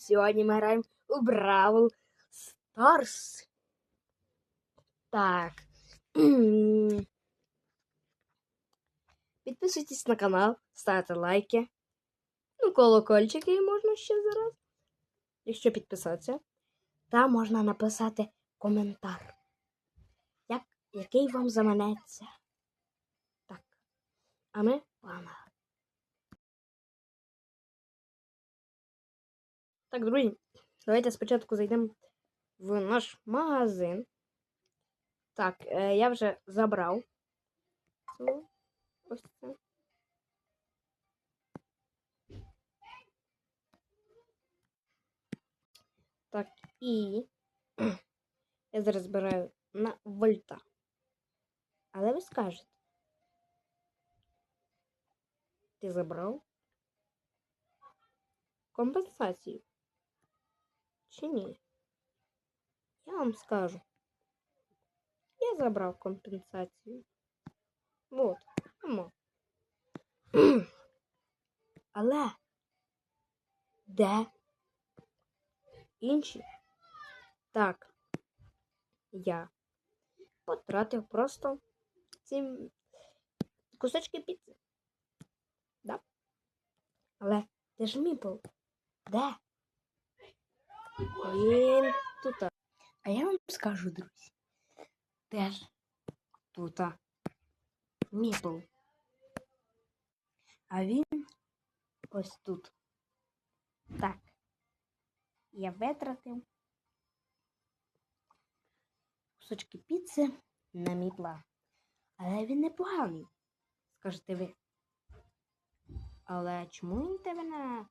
Сьогодні ми граємо у Бравл Старс. Так. Підписуйтесь на канал, ставте лайки. Ну, колокольчики можна ще зараз. Якщо підписатися. Там можна написати коментар. Як, який вам заманеться. Так. А ми погнали. Так, друзі, давайте спочатку зайдемо в наш магазин. Так, е, я вже забрав. Ось це. Так, і я зараз збираю на вольта. Але ви скажете. Ти забрав компенсацію? Чи ні? Я вам скажу. Я забрав компенсацію. Вот. Емо. Але де інші? Так. Я потратив просто ці кусочки піци. Да? Але де ж міпл? Де? Він тут. А я вам скажу, друзі. Теж тут. Міпл. А він ось тут. Так. Я витратив кусочки піци на міпла. Але він непоганий, скажете ви. Але чому він тебе на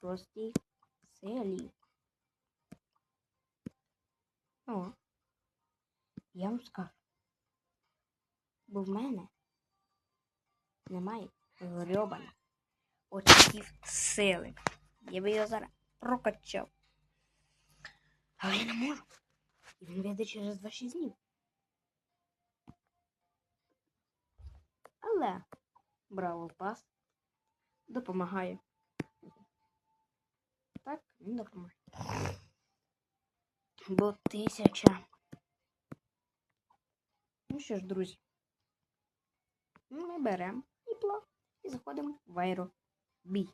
шостій селі? О, я вам скажу. Бо в мене немає грьобана очків сили. Я би його зараз прокачав. Але я не можу. І він вийде через 2-6 днів. Але Браво Пас допомагає. Так, він допомагає. Бо тисяча. Ну що ж, друзі, ми беремо іпло і заходимо в аеробій.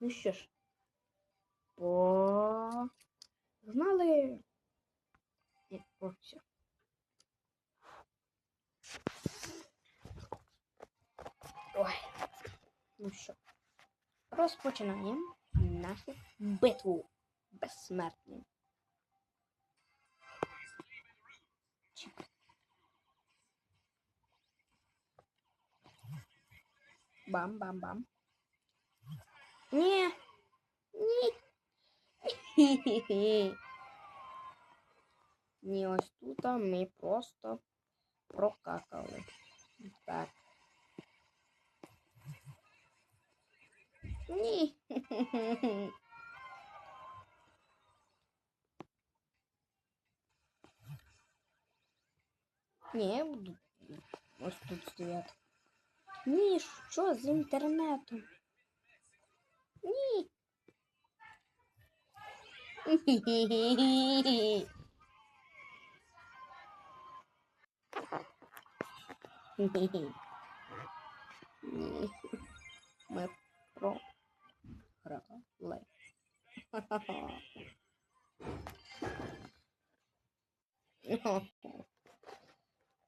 Ну що ж, погнали. О, все. Ой. Ну що, розпочинаємо нашу битву безсмертні. Чик. Бам-бам-бам. Ні. Ні. Ні, ось тут ми просто прокакали. Так. Ні. Ні, я буду ось тут стояти. Ні, Ні. Ні. Ми програли.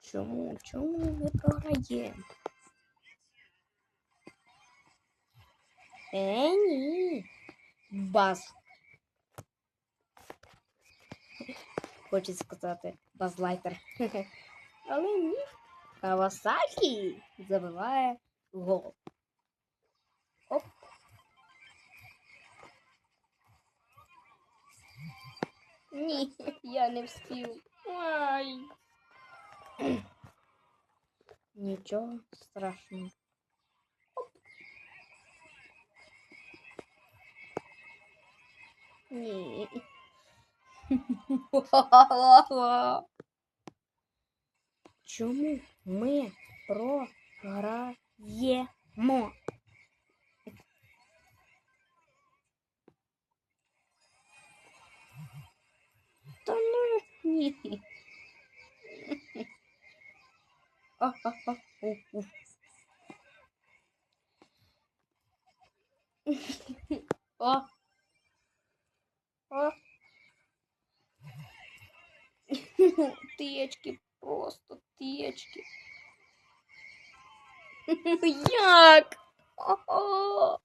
Чому? Чому ми програємо? Е, ні. Баз. Хочеться сказати базлайтер. Але ні. Кавасакі забиває гол. Оп. Ні, я не встиг. Ай. Нічого страшного. Ні. Чому ми програємо? Та ну ні. О. О. Течки, просто течки. Як? О,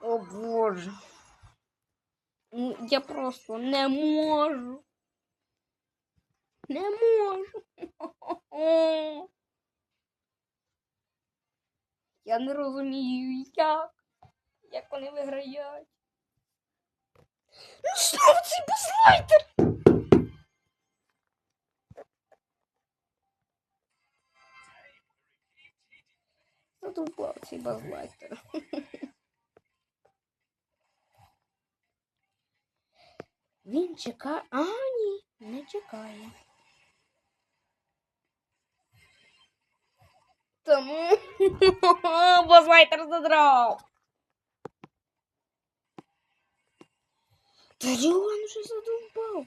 О боже. Ну, Я просто не можу. Не можу. Я не розумію, як. Як вони виграють. Ну що цей бузлайтер? Задовбав цей базлайтер. Він чекає. А, ні, не чекає. Тому базлайтер задрав. Та його він вже задовбав.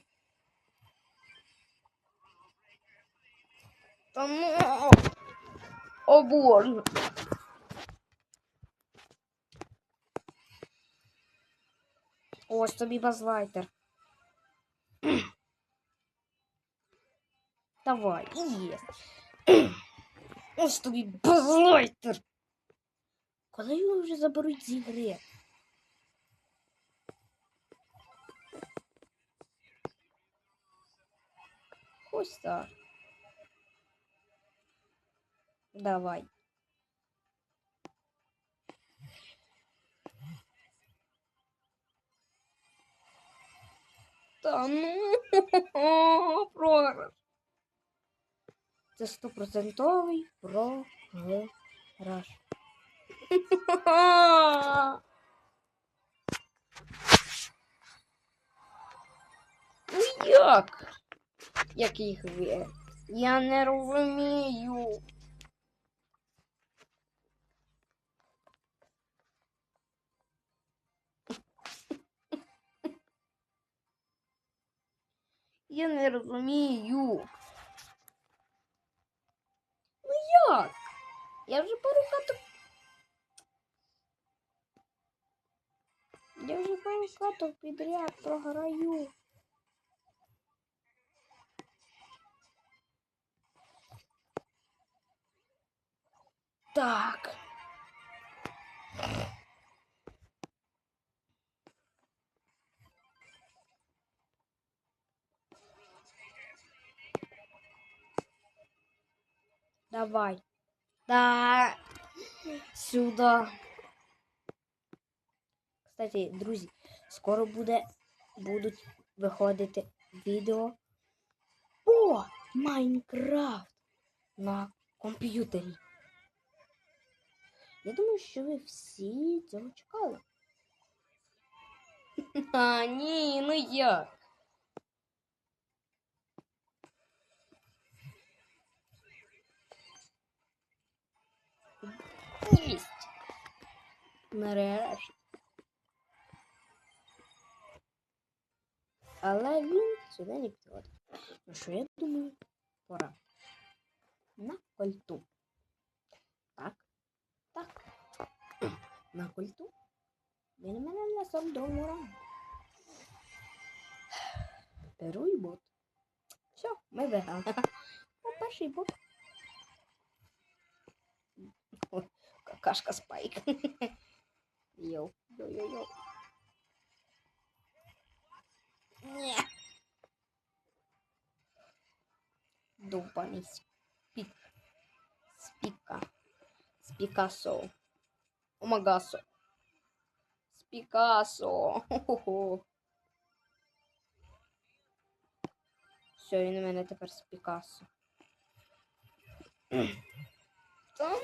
Та ну. О боже. Ось тобі базлайтер. Давай, є. Ось тобі базлайтер. Коли його вже заберуть з? Ось. Давай. Та ну програш. Це стопроцентовий програш. Ну як? Як їх ви? Я не розумію. Я не розумію. Ну як? Я вже пару каток. Я вже пару каток підряд програю. Так. Давай. Да. Сюда. Кстати, друзі, скоро буде, будуть виходити відео по Майнкрафт на комп'ютері. Я думаю, що ви всі цього чекали. А, ні, ну як? Єсть. Нарешті. Але він сюди не підходить. Ну що я думаю, пора. На кольту. Так. Так. Він мене на сам дому рано. Беру і бот. Все, ми виграли. О, перший бот. Какашка спайк. Йоу, йоу-йоу-йоу. Ні. Довбаний спік. Спіка. Спікасо. Омагасо. Спікасо. Хо-хо-хо. Все, він у мене тепер з Пікассо. Та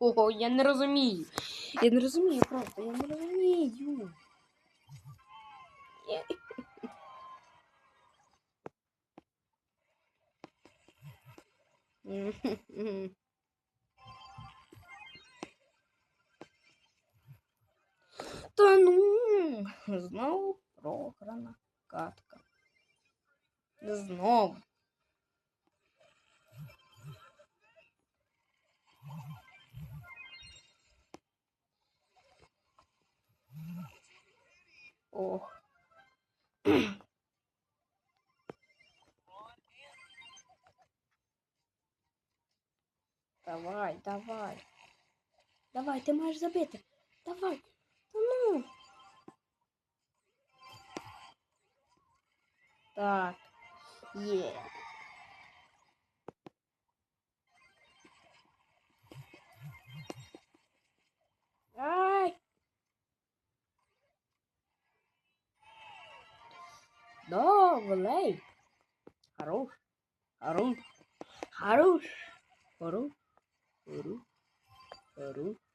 ну, я не розумію. Я не розумію просто, я не розумію. Та Знов. Ох. Давай, давай. Давай, ти маєш забити. Давай. Та ну. Так. Yeah. No, vallahi. Haruş. Haruş. Haruş. Haruş. Haruş. Haruş.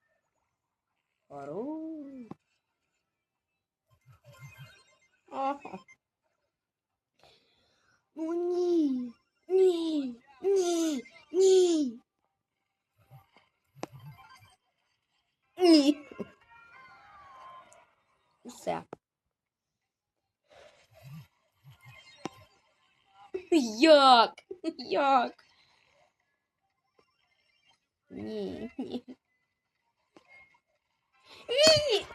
Як? Як? Ні, ні. Ні.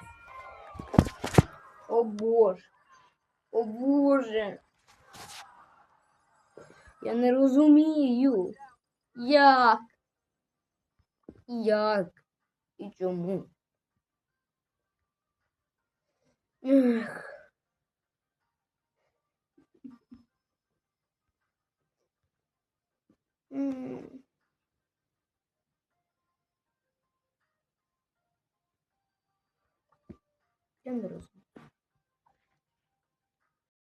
О Боже. О Боже. Я не розумію. Як? Як? І чому? Ех. М. Я не розумію.